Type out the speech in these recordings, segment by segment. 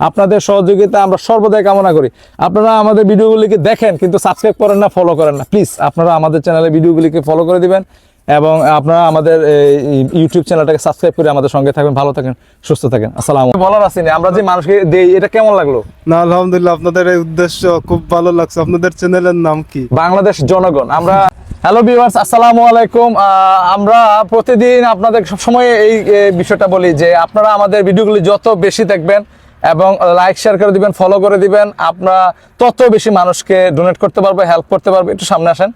আপনাদের সহযোগিতা আমরা সর্বদাই কামনা করি। আপনারা আমাদের ভিডিওগুলিকে দেখেন কিন্তু সাবস্ক্রাইব করেন না ফলো করেন না। প্লিজ আপনারা আমাদের চ্যানেলে ভিডিওগুলিকে ফলো করে দিবেন এবং আপনারা আমাদের ইউটিউব চ্যানেলটাকে সাবস্ক্রাইব করে আমাদের সঙ্গে থাকবেন। ভালো থাকেন সুস্থ থাকেন। আসসালাম বলার আসেনি আমরা যে মানুষকে দেই এটা কেমন লাগল? না আলহামদুলিল্লাহ আপনাদের এই উদ্দেশ্য খুব ভালো লাগছে। আপনাদের চ্যানেলের নাম কি? বাংলাদেশ জনগণ। আমরা হ্যালো ভিউয়ার্স আসসালামু আলাইকুম। আমরা প্রতিদিন আপনাদের সবসময় এই বিষয়টা বলি যে আপনারা আমাদের ভিডিওগুলি যত বেশি দেখবেন এবং লাইক শেয়ার করে দিবেন ফলো করে দিবেন। আপনারা তত বেশি মানুষকে ডোনেট করতে পারবে হেল্প করতে পারবে, একটু সামনে আসেন।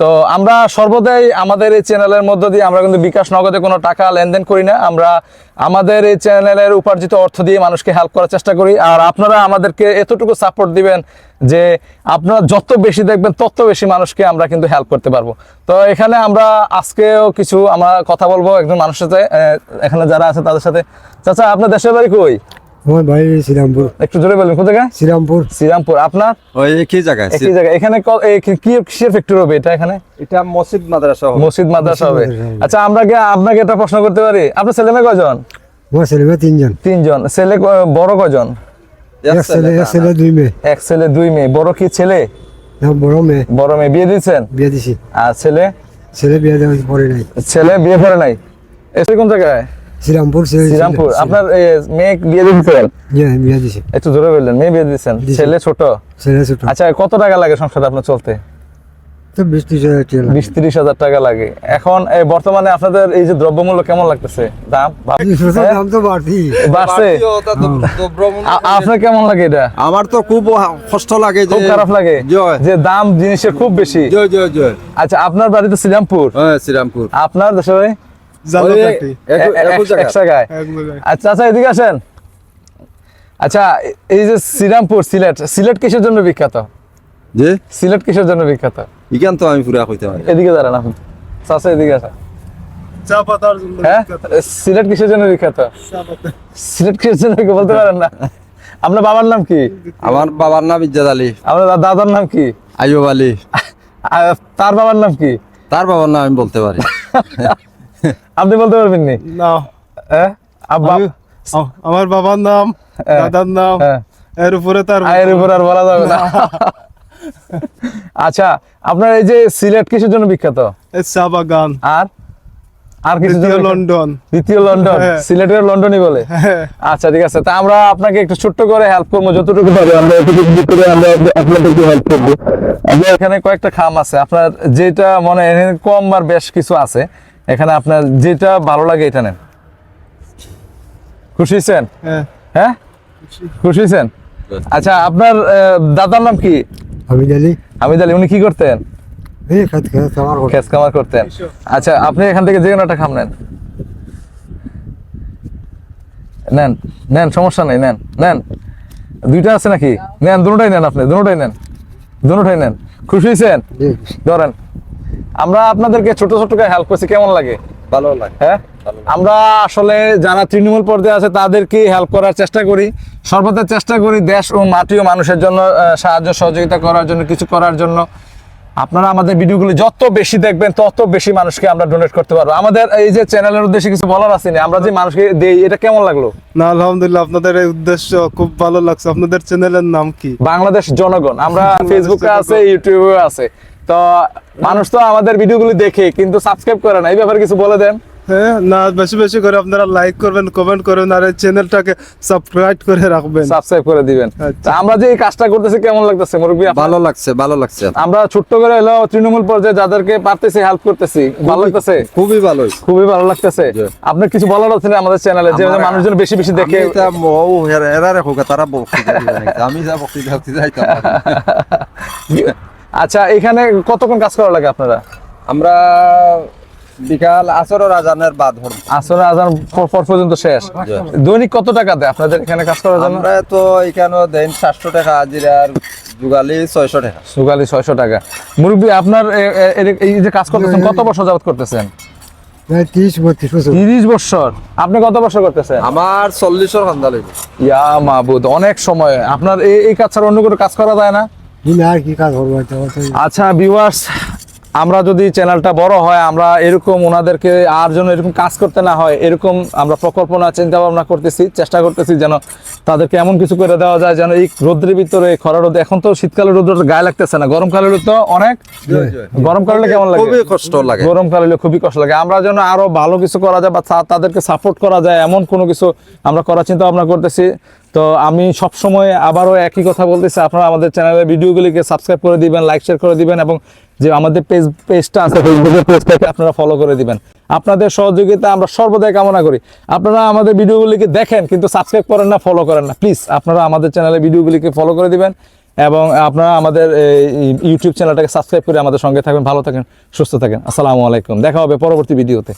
তো আমরা সর্বদাই আমাদের এই চ্যানেলের মধ্য দিয়ে আমরা কিন্তু বিকাশ নগদে কোনো টাকা লেনদেন করি না। আমরা আমাদের এই চ্যানেলের উপার্জিত অর্থ দিয়ে মানুষকে হেল্প করার চেষ্টা করি। আর আপনারা আমাদেরকে এতটুকু সাপোর্ট দিবেন যে আপনারা যত বেশি দেখবেন, তত বেশি মানুষকে আমরা কিন্তু হেল্প করতে পারব। তো এখানে আমরা আজকেও কিছু, আমরা কথা বলব একজন মানুষের সাথে এখানে যারা আছে তাদের সাথে। চাচা, আপনার দেশের বাড়ি কই? আমার বাড়ি শ্রীরামপুর। একটু জোরে বলবেন কোথায় শ্রীরামপুর। শ্রীরামপুর আপনার? ওই একই জায়গায় একই জায়গায়। এখানে কি কিসের ফ্যাক্টরি হবে এটা এখানে? এটা মসজিদ মাদ্রাসা হবে। মসজিদ মাদ্রাসা হবে। আচ্ছা আমরা আপনাকে একটা প্রশ্ন করতে পারি। আপনার ছেলে মেয়ে কয়জন? আমার ছেলে মেয়ে তিনজন। তিনজন। ছেলে বড় কয়জন? এক ছেলে এক ছেলে দুই মেয়ে। এক ছেলে দুই মেয়ে। বড় কি ছেলে? বড় মেয়ে। বড় মেয়ে। বিয়ে দিয়েছেন? বিয়ে দিছি। আর ছেলে? ছেলে বিয়ে দেওয়া পরে নাই। ছেলে বিয়ে করে নাই। এসে কোন জায়গায়? শ্রীরামপুর শ্রীরামপুর আপনার মেয়ে বিয়ে দিয়েছেন হ্যাঁ, বিয়ে দিছি একটু জোরে বললেন মেয়ে বিয়ে দিয়েছেন? ছেলে ছোট? ছেলে ছোট। আচ্ছা কত টাকা লাগে সংসারে আপনার চলতে? বিশ ত্রিশ হাজার টাকা লাগে। বিশ তিরিশ হাজার টাকা লাগে। এখন বর্তমানে আপনাদের এই যে দ্রব্যমূল্য কেমন লাগতেছে? দাম? হ্যাঁ? দাম তো বাড়তি। বাড়ছে? আপনার কেমন লাগে এটা? আমার তো খুব কষ্ট লাগে যে খুব খারাপ লাগে? যে দাম জিনিসের খুব বেশি? আচ্ছা আপনার বাড়ি তো শ্রীরামপুর। হ্যাঁ শ্রীরামপুর। আপনার দেশে আচ্ছা আচ্ছা এদিকে আসেন। আচ্ছা এই যে শ্রীরামপুর সিলেট সিলেট কিসের জন্য বিখ্যাত? যে? সিলেট কিসের জন্য বিখ্যাত? ইখান তো আমি পুরা কইতে পারি। এদিকে দাঁড়ান আপনি। চাচা এদিকে আসেন। চা পাতার জন্য হ্যাঁ? সিলেট কিসের জন্য বিখ্যাত? সিলেট কিসের জন্য বলতে পারেন না। আপনার বাবার নাম কি? আমার বাবার নাম ইজ্জাদ আলী। আপনার দাদার নাম কি? আইয়ুব আলী। তার বাবার নাম কি? তার বাবার নাম আমি বলতে পারি। আপনি বলতে পারবেন নি? না। আব্বা আমার বাবার নাম। দাদার নাম এর উপরে তার আয়ের উপর আর বলা যাবে না। আচ্ছা আপনার এই যে সিলেট কিসের জন্য বিখ্যাত? চা বাগান। আর? আর কিছু লন্ডন। দ্বিতীয় লন্ডন হ্যাঁ। সিলেটের লন্ডনই বলে। হ্যাঁ। আচ্ছা ঠিক আছে তা আমরা আপনাকে একটু ছোট্ট করে হেল্প করব যতটুকু পারি আমরা এতটুকু ভিতরে আমরা আপনাদেরকে হেল্প করব। এখানে কয়েকটা খাম আছে আপনার যেটা মনে হয় কম আর বেশ কিছু আছে। এখানে আপনার যেটা ভালো লাগে এটা নেন। খুশি হয়েছেন? হ্যাঁ। হ্যাঁ? খুশি। হয়েছেন? আচ্ছা আপনার দাদার নাম কি? আমি জানি হামিদ আলী উনি কি করতেন। খেস কামার করতেন। আচ্ছা আপনি এখান থেকে যে কোনো একটা খাম নেন। নেন নেন সমস্যা নেই নেন নেন। দুইটা আছে নাকি? নেন দুটাই নেন আপনি দুটাই নেন। দুটাই নেন। খুশি হয়েছেন? ধরেন। আমরা আপনাদেরকে ছোট ছোট করে হেল্প করছি কেমন লাগে? ভালো লাগে। হ্যাঁ? আমরা আসলে যারা তৃণমূল পর্যায়ে আছে তাদেরকে হেল্প করার চেষ্টা করি। সর্বদা চেষ্টা করি দেশ ও মাটি ও মানুষের জন্য সাহায্য সহযোগিতা করার জন্য কিছু করার জন্য। আপনারা আমাদের ভিডিওগুলো যত বেশি দেখবেন তত বেশি মানুষকে আমরা ডোনেট করতে পারব। আমাদের এই যে চ্যানেলের উদ্দেশ্যে কিছু বলার আসেনি আমরা যে মানুষকে দেই এটা কেমন লাগল? না আলহামদুলিল্লাহ আপনাদের এই উদ্দেশ্য খুব ভালো লাগছে। আপনাদের চ্যানেলের নাম কি? বাংলাদেশ জনগণ। আমরা ফেসবুকে আছে ইউটিউবে আছে। তো মানুষ তো আমাদের ভিডিওগুলো দেখে কিন্তু সাবস্ক্রাইব করে না। এই ব্যাপারে কিছু বলে দেন। হ্যাঁ না বেশি বেশি করে আপনারা লাইক করবেন কমেন্ট করবেন আর চ্যানেলটাকে সাবস্ক্রাইব করে রাখবেন। সাবস্ক্রাইব করে দিবেন। আচ্ছা। আমরা যে এই কাজটা করতেছি কেমন লাগতেছে মুরব্বী? ভালো লাগছে ভালো লাগছে। আমরা ছোট্ট করে হলো তৃণমূল পর্যায়ে যাদেরকে পারতেছি হেল্প করতেছি ভালো লাগতেছে? খুবই ভালো খুবই ভালো লাগতেছে। আপনার কিছু বলার আছে না আমাদের চ্যানেলে যে মানুষজন বেশি বেশি দেখে? এরা রেখো তারা বক্তৃতা আমি যা বক্তৃতা যাইতাম। আচ্ছা এখানে কতক্ষণ কাজ করা লাগে আপনারা? আমরা বিকাল আসর আজানের বাদ হল। আসলে আজান পর পর পর্যন্ত শেষ। দৈনিক কত টাকা দেয় আপনাদের এখানে কাজ করার জন্য? আমরা তো এখানে দেন সাতশো টাকা হাজিরার যুগালি ছয়শো টাকা। সুগালি ছয়শো টাকা। মুরব্বী আপনার এই যে কাজ করতেছেন কত বছর যাবত করতেছেন? প্রায় তিরিশ বত্রিশ বছর। তিরিশ বছর। আপনি কত বছর করতেছেন? আমার চল্লিশের খান্দা লইব ইয়া মাহবুদ অনেক সময়। আপনার এই এই কাজ ছাড়া অন্য কোনো কাজ করা যায় না? আর কি কাজ করব? আচ্ছা ভিউয়ার্স আমরা যদি চ্যানেলটা বড় হয় আমরা এরকম ওনাদেরকে আর জন্য এরকম কাজ করতে না হয় এরকম আমরা প্রকল্প না চিন্তা ভাবনা করতেছি চেষ্টা করতেছি যেন তাদেরকে এমন কিছু করে দেওয়া যায় যেন এই রোদ্রের ভিতরে খরা রোদ এখন তো শীতকালে রোদ্রটা গায়ে লাগতেছে না গরমকালে তো অনেক গরমকালে কেমন লাগে? খুবই কষ্ট লাগে। গরমকালে খুবই কষ্ট লাগে। আমরা যেন আরও ভালো কিছু করা যায় বা তাদেরকে সাপোর্ট করা যায় এমন কোনো কিছু আমরা করার চিন্তা ভাবনা করতেছি। তো আমি সব সময় আবারও একই কথা বলতেছি, আপনারা আমাদের চ্যানেলের ভিডিওগুলিকে সাবস্ক্রাইব করে দিবেন লাইক শেয়ার করে দিবেন এবং যে আমাদের পেজ পেজটা আছে ফেসবুকের পেজটাকে আপনারা ফলো করে দিবেন। আপনাদের সহযোগিতা আমরা সর্বদাই কামনা করি। আপনারা আমাদের ভিডিওগুলিকে দেখেন, কিন্তু সাবস্ক্রাইব করেন না ফলো করেন না। প্লিজ আপনারা আমাদের চ্যানেলের ভিডিওগুলিকে ফলো করে দিবেন এবং আপনারা আমাদের ইউটিউব চ্যানেলটাকে সাবস্ক্রাইব করে আমাদের সঙ্গে থাকবেন। ভালো থাকেন, সুস্থ থাকেন। আসসালামু আলাইকুম। দেখা হবে পরবর্তী ভিডিওতে।